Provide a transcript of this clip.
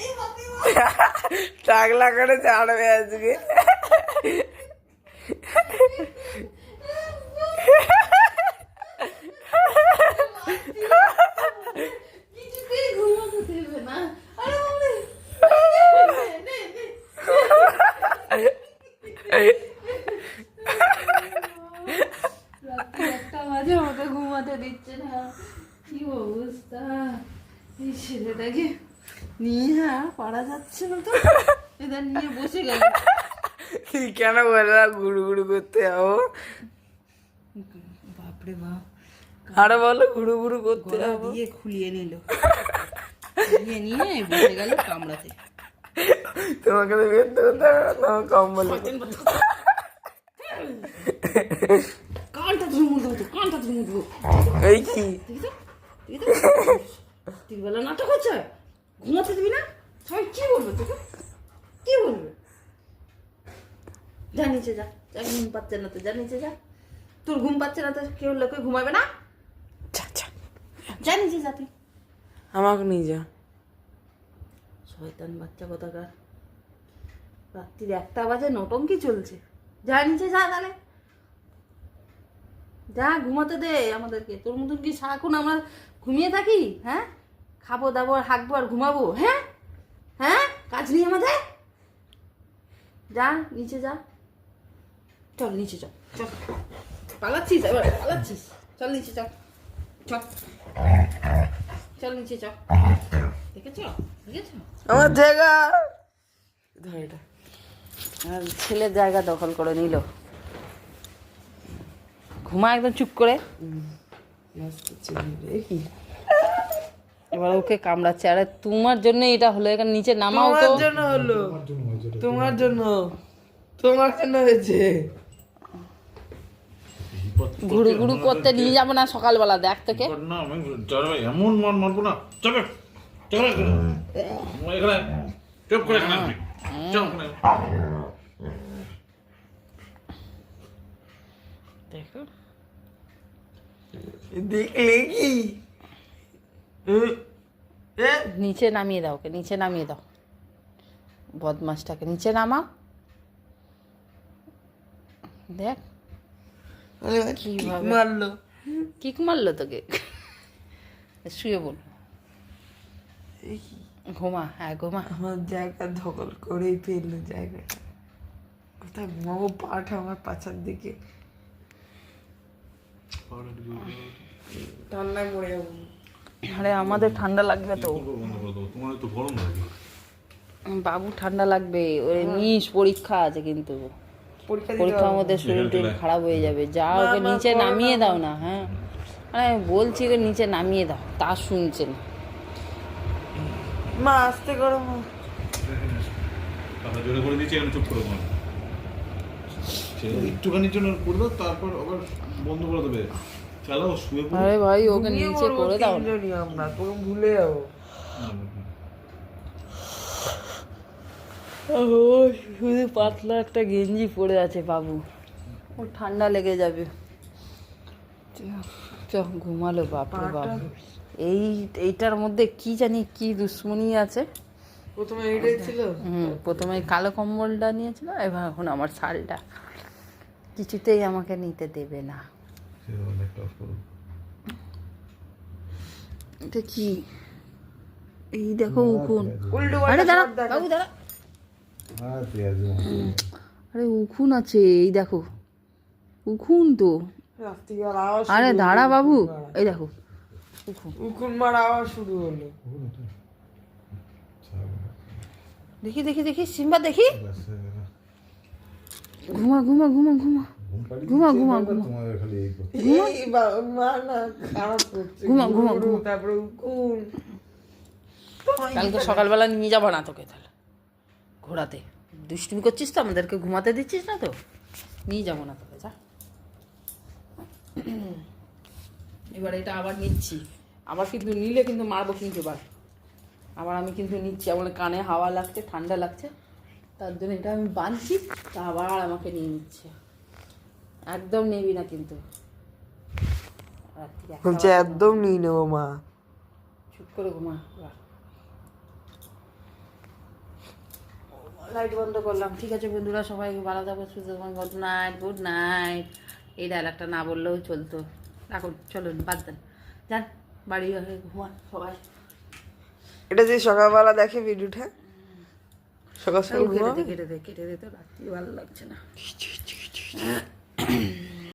এই বাপরে বাপ। টাকলা করে ছাড়বে আজকে কিছুতেই ঘুমাতে দেবে না আরে বাপরে। নে, নে, নে, নে। রাত্রি একটা বাজে আমাকে ঘুমাতে দিচ্ছে না কি অবস্থা? এই ছেলেটাকে নিয়ে পারা যাচ্ছে না তো। এদের নিয়ে বসে গেল। তুই কেন বললা ঘুরু ঘুরু করতে যাব? বাপরে বাপ। আরে বলো ঘুরু ঘুরু করতে যাব। দিয়ে খুলিয়ে নিল। খুলিয়ে নিয়ে বসে গেল কামড়াতে। তোমাকে তো বেরতে করতে হবে না, তোমার কম্বল কানটা ধরে মুড় দেবো কানটা ধরে মুড় দেবো এই কি? তিনবেলা নাটক হচ্ছে? ঘুমাতে দিবি না? সবাই কি বলবে তোকে? কি বলবে? যা নিচে যা। যা ঘুম পাচ্ছে না তো যা নিচে যা। তোর ঘুম পাচ্ছে না তো কেউ লোকে ঘুমাবে না? যা, যা। যা নিচে যা তুই। আমাকে নিয়ে যা। শয়তান বাচ্চা কোথাকার? রাত্রির একটা বাজে নটঙ্কি চলছে। যা নিচে যা তাহলে। যা ঘুমাতে দে আমাদেরকে। তোর মতন কি সারাক্ষণ আমরা ঘুমিয়ে থাকি হ্যাঁ? খাব দাবো আর হাঁকবো আর ঘুমাবো হ্যাঁ? হ্যাঁ? কাজ নেই আমাদের? যা নিচে যা। চল নিচে চল চল। পালাচ্ছিস এবার পালাচ্ছিস। চল নিচে চল। চল। চল নিচে চল। দেখেছ? দেখেছ? আমার জায়গা। ধর এটা। আর ছেলের জায়গা দখল করে নিল। ঘুমা একদম চুপ করে? এবার ওকে কামড়াচ্ছে। আরে তোমার জন্য এটা হলো এখানে নিচে নামাও তো। তোমার জন্য হলো। তোমার জন্য তোমার জন্য। হয়েছে। ঘুরু ঘুরু করতে নিয়ে যাব না সকালবেলা দেখ তোকে। না আমি এমন মার মারবো না। যাবে যাবে এখানে চুপ করে এখানে আসবি। চুপ করে দেখো। দেখলে কি নিচে নামিয়ে দাও ওকে নিচে নামিয়ে দাও। বদমাসটাকে নিচে নামাও। দেখ। মারলো। কিক মারলো তোকে? শুয়ে বল। ঘুমা হ্যাঁ ঘুমা। আমার জায়গা দখল করেই ফেলল জায়গাটা। কোথায় ঘুমাবো? পাঠ আমার পাছার দিকে ঠান্ডায় মরে যাব। আরে আমাদের ঠান্ডা লাগবে তো। বন্ধ তোমার তো গরম লাগে। বাবু ঠান্ডা লাগবে। ওই নিস পরীক্ষা আছে কিন্তু। পরীক্ষা পরীক্ষার মধ্যে শরীর টরীর খারাপ হয়ে যাবে। যা ওকে নিচে নামিয়ে দাও না হ্যাঁ? আরে বলছি ওকে নিচে নামিয়ে দাও। তা শুনছে না। মা আসতে করো মা। কথা জোরে করে দিচ্ছি এখানে চুপ করে একটুখানির জন্য করল তারপর আবার বন্ধ করে দেবে। চালাও শুয়ে পড়ো। আরে ভাই ওকে নিচে করে দাও না। আমরা ভুলে যাব। ও, শুধু পাতলা একটা গেঞ্জি পরে আছে বাবু। ও ঠান্ডা লেগে যাবে। চ ঘুমালো বাপরে বাপ। এই এইটার মধ্যে কি জানি কি দুশ্মনী আছে। প্রথমে এইটাই ছিল? হুম প্রথমে কালো কম্বলটা নিয়েছিল এবার এখন আমার শালটা। কিছুতেই আমাকে নিতে দেবে না। এটা কি? এই দেখো উকুন। আরে দাঁড়া বাবু। আরে উকুন আছে এই দেখো। উকুন তো। আরে দাঁড়া বাবু। এই দেখো উকুন। মার আওয়াজ শুরু হলো। দেখি দেখি দেখি সিম্বা দেখি। ঘুমা ঘুমা ঘুমা ঘুমা। ঘুমা, ঘুমা, ঘুমা। ঘুমা, ঘুমা, ঘুরু, ঘুমা। তারপরে কালকে সকালবেলা নিয়ে যাব না তোকে তাহলে ঘোরাতে। দুষ্টুমি করছিস তো আমাদেরকে ঘুমাতে দিচ্ছিস না তো? নিয়ে যাব না তোকে যা। এবার এটা আবার নিচ্ছি। আবার কিন্তু নিলে কিন্তু মারবো কিন্তু এবার। আবার আমি কিন্তু নিচ্ছি আমার কানে হাওয়া লাগছে ঠান্ডা লাগছে। তার জন্য এটা আমি বাঁধছি তা আবার আমাকে নিয়ে নিচ্ছে। একদম নেবি না কিন্তু। বলছে একদম নিয়ে নেব মা। চুপ করে ঘুমা লাইট বন্ধ করলাম। ঠিক আছে বন্ধুরা সবাই ভালো থাকো সুস্থ থাকবেন গুড নাইট গুড নাইট এই ডায়লগটা না বললেও চলতো। রাখুন চলুন বাদ দেন। যান বাড়ি ঘুমান সবাই। এটা যে সকালবেলা দেখে ভিডিওটা সকাল সকাল কেটে দে কেটে দে কেটে দে তো রাত্রি ভালো লাগছে না।